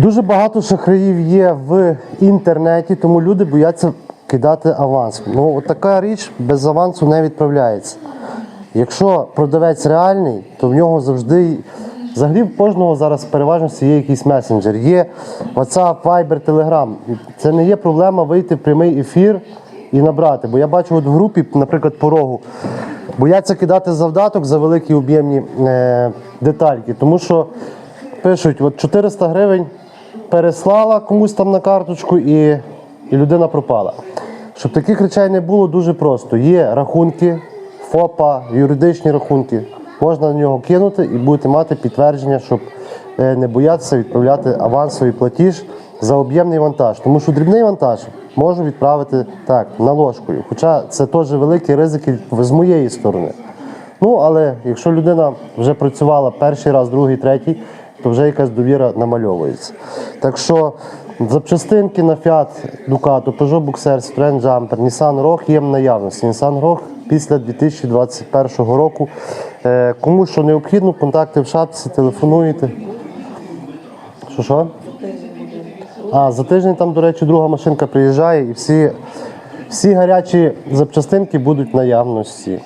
Дуже багато шахраїв є в інтернеті, тому люди бояться кидати аванс. Ну, от така річ без авансу не відправляється. Якщо продавець реальний, то в нього завжди. Взагалі в кожного зараз переважно є якийсь месенджер. Є WhatsApp, Viber, Telegram. Це не є проблема вийти в прямий ефір і набрати. Бо я бачу от в групі, наприклад, порогу, бояться кидати завдаток за великі об'ємні е, детальки. Тому що пишуть, от 400 гривень переслала комусь там на карточку і, і людина пропала. Щоб таких речей не було дуже просто. Є рахунки, ФОПа, юридичні рахунки. Можна на нього кинути і будете мати підтвердження, щоб е, не боятися відправляти авансовий платіж за об'ємний вантаж. Тому що дрібний вантаж можу відправити так, наложкою. Хоча це теж великі ризики з моєї сторони. Ну, але якщо людина вже працювала перший раз, другий, третій, то вже якась довіра намальовується. Так що запчастинки на Fiat Ducato, Peugeot Boxer, Citroen Jumper, Nissan Rogue є в наявності. Nissan Rogue після 2021 року. Е, Кому що необхідно, контакти в шапці, телефонуєте. Що що? А, за тиждень там, до речі, друга машинка приїжджає і всі, всі гарячі запчастинки будуть в наявності.